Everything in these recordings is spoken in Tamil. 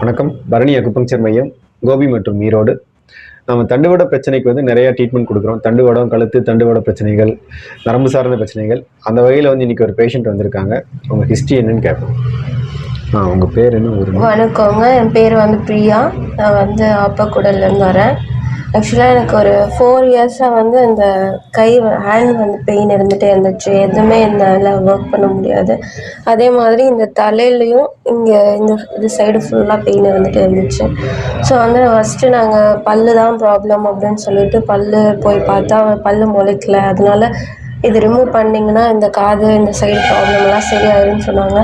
வணக்கம். பரணி அக்குபங்சர் மையம் கோபி மற்றும் ஈரோடு நம்ம தண்டுவட பிரச்சனைக்கு வந்து நிறைய ட்ரீட்மெண்ட் கொடுக்குறோம். தண்டுவடம் கழுத்து தண்டுவட பிரச்சனைகள் நரம்பு சார்ந்த பிரச்சனைகள். அந்த வகையில் வந்து இன்னைக்கு ஒரு பேஷண்ட் வந்திருக்காங்க. அவங்க ஹிஸ்ட்ரி என்னன்னு கேட்போம். ஆ உங்கள் பேர் என்ன ஒரு வணக்கங்க. என் பேர் வந்து பிரியா. நான் வந்து அப்பக்குடல்லேருந்து வரேன். ஆக்சுவலாக எனக்கு ஒரு ஃபோர் இயர்ஸாக வந்து இந்த கை ஹேண்ட் வந்து பெயின் இருந்துகிட்டே இருந்துச்சு. எதுவுமே என்னால் ஒர்க் பண்ண முடியாது. அதே மாதிரி இந்த தலையிலையும் இங்கே இந்த இது சைடு ஃபுல்லாக பெயின் இருந்துகிட்டே இருந்துச்சு. ஸோ வந்து ஃபஸ்ட்டு நாங்கள் பல்லு தான் ப்ராப்ளம் அப்படின்னு சொல்லிட்டு பல்லு போய் பார்த்தா பல்லு முளைக்கல. அதனால இது ரிமூவ் பண்ணிங்கன்னா இந்த காது இந்த சைடு ப்ராப்ளம்லாம் சரியாயிருன்னு சொன்னாங்க.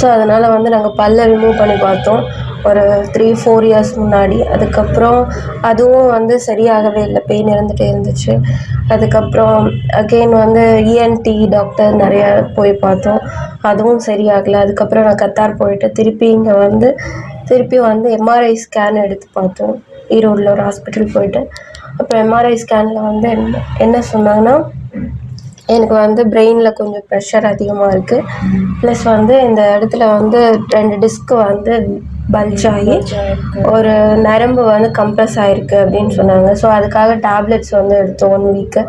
ஸோ அதனால் வந்து நாங்கள் பல்லை ரிமூவ் பண்ணி பார்த்தோம். ஒரு த்ரீ ஃபோர் இயர்ஸ் முன்னாடி. அதுக்கப்புறம் அதுவும் வந்து சரியாகவே இல்லை. பெயின் இருந்துகிட்டே இருந்துச்சு. அதுக்கப்புறம் அகெயின் வந்து இஎன்டி டாக்டர் நிறைய போய் பார்த்தோம். அதுவும் சரியாகலை. அதுக்கப்புறம் நான் கத்தார் போயிட்டு திருப்பி இங்கே வந்து திருப்பி வந்து எம்ஆர்ஐ ஸ்கேன் எடுத்து பார்த்தோம். ஈரோடில் ஒரு ஹாஸ்பிட்டல் போயிட்டு. அப்புறம் எம்ஆர்ஐ ஸ்கேனில் வந்து என்ன என்ன சொன்னாங்கன்னா எனக்கு வந்து பிரெயினில் கொஞ்சம் ப்ரெஷர் அதிகமாக இருக்குது ப்ளஸ் வந்து இந்த இடத்துல வந்து ரெண்டு டிஸ்க்கு வந்து பல்ஜ் ஆகி ஒரு நரம்பு வந்து கம்ப்ரஸ் ஆகிருக்கு அப்படின்னு சொன்னாங்க. ஸோ அதுக்காக டேப்லெட்ஸ் வந்து எடுத்தோம் ஒன் வீக்கு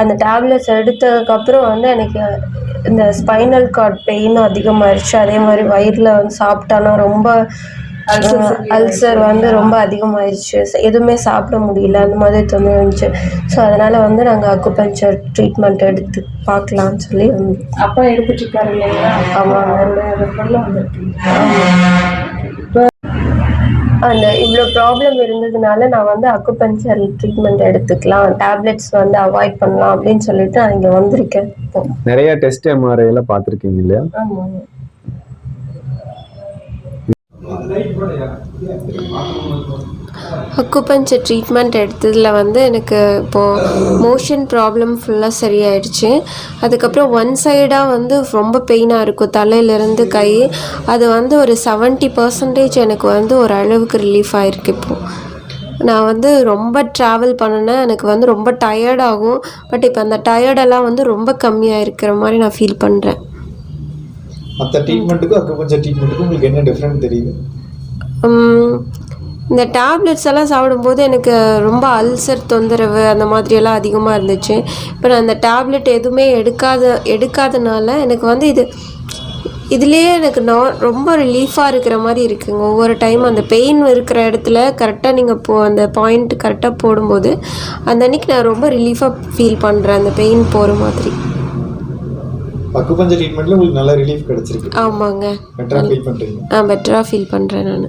அந்த டேப்லெட்ஸ் எடுத்ததுக்கப்புறம் வந்து எனக்கு இந்த ஸ்பைனல் கார்ட் பெயினும் அதிகமாகிடுச்சு அதே மாதிரி வயிறில் வந்து சாப்பிட்டாலும் ரொம்ப அல்சர் வந்து ரொம்ப அதிகமாயிருச்சு. எதுவுமே சாப்பிட முடியல. அந்த மாதிரி தொந்தரவு இருந்துச்சு. ஸோ அதனால் வந்து நாங்கள் அக்குபஞ்சர் ட்ரீட்மெண்ட் எடுத்து பார்க்கலான்னு சொல்லி வந்து அப்பா எடுத்துட்டு இருக்காரு இல்லைங்களா ஆமாம் அந்த இவ்வளோ ப்ராப்ளம் இருந்ததுனால நான் வந்து அக்குபஞ்சர் ட்ரீட்மெண்ட் எடுத்துக்கலாம். டேப்லெட்ஸ் வந்து அவாய்ட் பண்ணலாம் அப்படின்னு சொல்லிட்டு நான் இங்கே வந்திருக்கேன். நிறைய டெஸ்ட் எம்ஆர்ஐ எல்லாம் பார்த்துருக்கீங்க இல்லையா? ஆமாம் அக்குபஞ்சர் ட்ரீட்மெண்ட் எடுத்ததில் வந்து எனக்கு இப்போது மோஷன் ப்ராப்ளம் ஃபுல்லாக சரியாயிடுச்சு. அதுக்கப்புறம் ஒன் சைடாக வந்து ரொம்ப பெயினாக இருக்கும். தலையிலேருந்து கை. அது வந்து ஒரு செவன்ட்டி பர்சன்டேஜ் எனக்கு வந்து ஒரு அளவுக்கு ரிலீஃப் ஆகிருக்கு இப்போது நான் வந்து ரொம்ப ட்ராவல் பண்ணினேன். எனக்கு வந்து ரொம்ப டயர்டாகும் ஆகும். பட் இப்போ அந்த டயர்டெல்லாம் வந்து ரொம்ப கம்மியாக இருக்கிற மாதிரி நான் ஃபீல் பண்ணுறேன் மற்ற ட்ரீட்மெண்ட்டுக்கும் அக்குபஞ்சர் ட்ரீட்மெண்ட்டுக்கும் உங்களுக்கு என்ன டிஃப்ரெண்ட் தெரியுது? இந்த டேப்லெட்ஸ் எல்லாம் சாப்பிடும்போது எனக்கு ரொம்ப அல்சர் தொந்தரவு அந்த மாதிரியெல்லாம் அதிகமாக இருந்துச்சு. இப்போ நான் அந்த டேப்லெட் எதுவுமே எடுக்காத எடுக்காதனால எனக்கு வந்து இது இதுலேயே எனக்கு நா ரொம்ப ரிலீஃபாக இருக்கிற மாதிரி இருக்குங்க. ஒவ்வொரு டைம் அந்த பெயின் இருக்கிற இடத்துல கரெக்டாக நீங்கள் போ அந்த பாயிண்ட் கரெக்டாக போடும்போது அந்த அன்னைக்கு நான் ரொம்ப ரிலீஃபாக ஃபீல் பண்ணுறேன் அந்த பெயின் போகிற மாதிரி. அக்குபஞ்சர் ட்ரீட்மெண்ட்ல உங்களுக்கு நல்ல ரிலீஃப் கிடைச்சிருக்கு. ஆமாங்க. பெட்டரா ஃபீல் பண்றீங்க. நான் பெட்டராக ஃபீல் பண்ணுறேன் நான்.